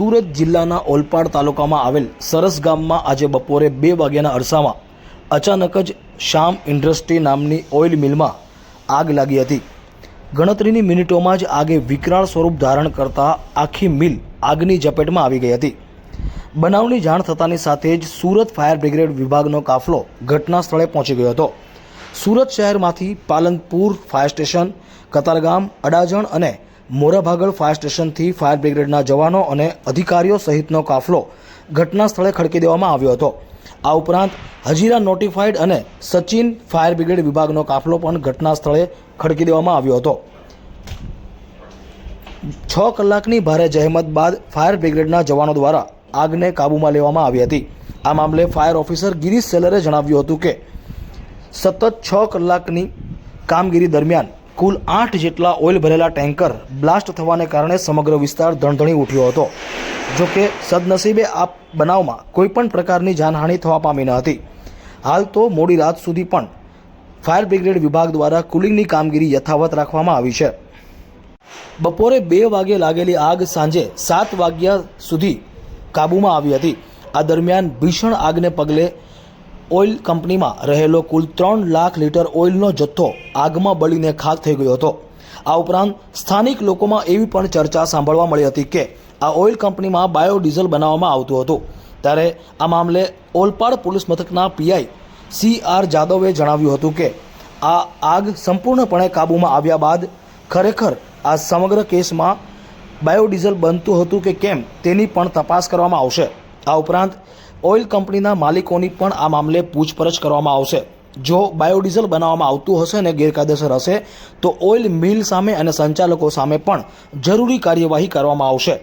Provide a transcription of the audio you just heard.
સુરત જિલ્લાના ઓલપાડ તાલુકામાં આવેલ સરસ ગામમાં આજે બપોરે બે વાગ્યાના અરસામાં અચાનક જ શ્યામ ઇન્ડસ્ટ્રી નામની ઓઇલ મિલમાં આગ લાગી હતી. ગણતરીની મિનિટોમાં જ આગે વિકરાળ સ્વરૂપ ધારણ કરતા આખી મિલ આગની ઝપેટમાં આવી ગઈ હતી. બનાવની જાણ થતાની સાથે જ સુરત ફાયર બ્રિગેડ વિભાગનો કાફલો ઘટના સ્થળે પહોંચી ગયો હતો. સુરત શહેરમાંથી પાલનપુર ફાયર સ્ટેશન, કતારગામ, અડાજણ અને મોરાભાગળ ફાયર સ્ટેશનથી ફાયર બ્રિગેડના જવાનો અને અધિકારીઓ સહિતનો કાફલો ઘટના સ્થળે ખડકી દેવામાં આવ્યો હતો. આ ઉપરાંત હજીરા નોટિફાઈડ અને સચિન ફાયર બ્રિગેડ વિભાગનો કાફલો પણ ઘટના સ્થળે ખડકી દેવામાં આવ્યો હતો. છ કલાકની ભારે જહેમત બાદ ફાયર બ્રિગેડના જવાનો દ્વારા આગને કાબૂમાં લેવામાં આવી હતી. આ મામલે ફાયર ઓફિસર ગિરીશ સેલરે જણાવ્યું હતું કે, સતત છ કલાકની કામગીરી દરમિયાન કુલ આઠ જેટલા ઓઇલ ભરેલા ટેન્કર બ્લાસ્ટ થવાને કારણે સમગ્ર વિસ્તાર ધણધણી ઉઠ્યો હતો. જો કે, સદનસીબે આ બનાવમાં કોઈપણ પ્રકારની જાનહાનિ થવા પામી ન હતી. હાલ તો મોડી રાત સુધી પણ ફાયર બ્રિગેડ વિભાગ દ્વારા કુલિંગની કામગીરી યથાવત રાખવામાં આવી છે. બપોરે બે વાગે લાગેલી આગ સાંજે સાત વાગ્યા સુધી કાબૂમાં આવી હતી. આ દરમિયાન ભીષણ આગને પગલે ઓઇલ કંપનીમાં રહેલો કુલ ત્રણ લાખ લીટર ઓઇલનો જથ્થો આગમાં બળીને ખાક થઈ ગયો હતો. આ ઉપરાંત સ્થાનિક લોકોમાં એવી પણ ચર્ચા સાંભળવા મળી હતી કે આ ઓઇલ કંપનીમાં બાયોડીઝલ બનાવવામાં આવતું હતું. ત્યારે આ મામલે ઓલપાડ પોલીસ મથકના પીઆઈ સી આર જાદવે જણાવ્યું હતું કે આ આગ સંપૂર્ણપણે કાબૂમાં આવ્યા બાદ ખરેખર આ સમગ્ર કેસમાં બાયોડીઝલ બનતું હતું કે કેમ તેની પણ તપાસ કરવામાં આવશે. આ ઉપરાંત ઓઇલ કંપનીના માલિકોની પણ આ મામલે પૂછપરછ કરવામાં આવશે. જો બાયોડીઝલ બનાવવામાં આવતું હશે અને ગેરકાયદેસર હશે, તો ઓઇલ મિલ સામે અને સંચાલકો સામે પણ જરૂરી કાર્યવાહી કરવામાં આવશે.